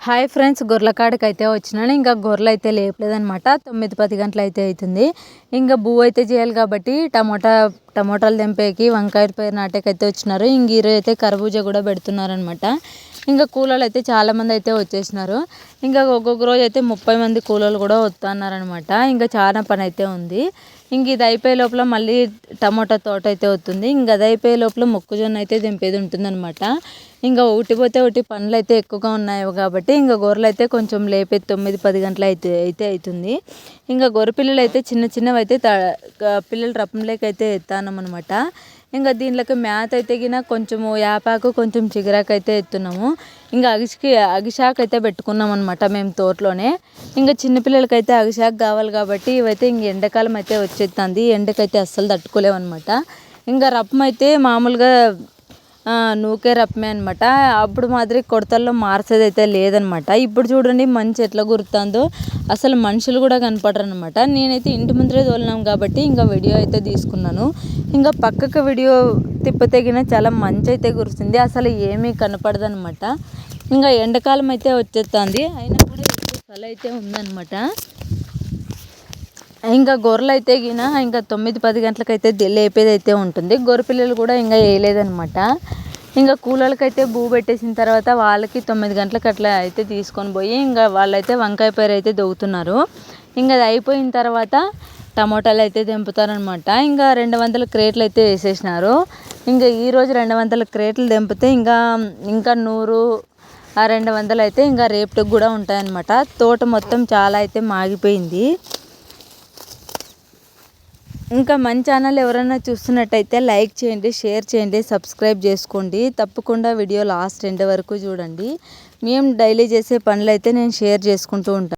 Hi friends గొర్రెల కాడికి అయితే వచ్చినాను. ఇంకా గొర్రెలు అయితే లేపలేదనమాట తొమ్మిది పది గంటలు అయితే అవుతుంది ఇంకా బూ అయితే చేయాలి కాబట్టి టమోటా టమోటాలు తెంపేకి వంకాయ పైరు అయితే వచ్చినారు. ఇంక ఈరోజు అయితే కర్బూజా కూడా పెడుతున్నారనమాట ఇంకా కూలోళ్ళు అయితే చాలామంది అయితే వచ్చేసినారు. ఇంకా ఒక్కొక్క రోజు అయితే ముప్పై మంది కూలోళ్ళు కూడా వస్తున్నారనమాట ఇంకా చాలా పని అయితే ఉంది. ఇంక ఇది అయిపోయే లోపల మళ్ళీ టమాటా తోట అయితే అవుతుంది ఇంక అది అయిపోయే లోపల మొక్కజొన్న అయితే దింపేది ఉంటుందన్నమాట. ఇంకా ఒకటి పోతే ఒకటి పనులు అయితే ఎక్కువగా ఉన్నాయి కాబట్టి ఇంకా గొర్రెలు అయితే కొంచెం లేపే తొమ్మిది పది గంటల అయితే అయితే అవుతుంది ఇంకా గొర్రె పిల్లలు అయితే చిన్న చిన్నవి అయితే పిల్లలు రపంలోకి అయితే ఎత్తానమనమాట ఇంకా దీంట్లోకి మ్యాథ్ అయితే గిన కొంచెము యాపాకు కొంచెం చిగురాకు అయితే ఎత్తున్నాము. ఇంకా అగిసికి అగిశాక్ అయితే పెట్టుకున్నాం అనమాట మేము తోటలోనే. ఇంకా చిన్నపిల్లలకైతే అగిశాక్ కావాలి కాబట్టి ఇవైతే ఇంక ఎండాకాలం అయితే వచ్చేస్తుంది ఎండకైతే అస్సలు తట్టుకోలేమన్నమాట. ఇంకా రప్పం అయితే మామూలుగా నూకే రప్పమే అనమాట అప్పుడు మాదిరి కొడతల్లో మార్చేది అయితే లేదనమాట ఇప్పుడు చూడండి మంచి ఎట్లా గుర్తుందో. అసలు మనుషులు కూడా కనపడరు అనమాట నేనైతే ఇంటి ముందరే తోలినాం కాబట్టి ఇంకా వీడియో అయితే తీసుకున్నాను. ఇంకా పక్కకు వీడియో తిప్పతగిన చాలా మంచి అయితే కురుస్తుంది అసలు ఏమీ కనపడదు అనమాట ఇంకా ఎండాకాలం అయితే వచ్చేస్తుంది అయినా కూడా ఎక్కువ చలి అయితే ఉందనమాట ఇంకా గొర్రెలు అయితే గిన ఇంకా తొమ్మిది పది గంటలకైతే లేపేది అయితే ఉంటుంది. గొర్రె పిల్లలు కూడా ఇంకా వేయలేదనమాట ఇంకా కూలోళ్ళకైతే భూ పెట్టేసిన తర్వాత వాళ్ళకి తొమ్మిది గంటలకు అట్లా అయితే తీసుకొని పోయి ఇంకా వాళ్ళైతే వంకాయ పైరు అయితే దొవుతున్నారు ఇంకా అది అయిపోయిన తర్వాత టమోటాలు అయితే దింపుతారనమాట ఇంకా రెండు వందల క్రేట్లు అయితే వేసేసినారు. ఇంకా ఈరోజు రెండు వందల క్రేట్లు దింపితే ఇంకా ఇంకా నూరు ఆ రెండు వందలు అయితే ఇంకా రేపటికి కూడా ఉంటాయన్నమాట. తోట మొత్తం చాలా అయితే మాగిపోయింది. ఇంకా మన ఛానల్ ఎవరైనా చూస్తున్నట్టయితే లైక్ చేయండి షేర్ చేయండి సబ్స్క్రైబ్ చేసుకోండి. తప్పకుండా వీడియో లాస్ట్ ఎండ్ వరకు చూడండి. మేము డైలీ చేసే పనులు అయితే నేను షేర్ చేసుకుంటూ ఉంటాను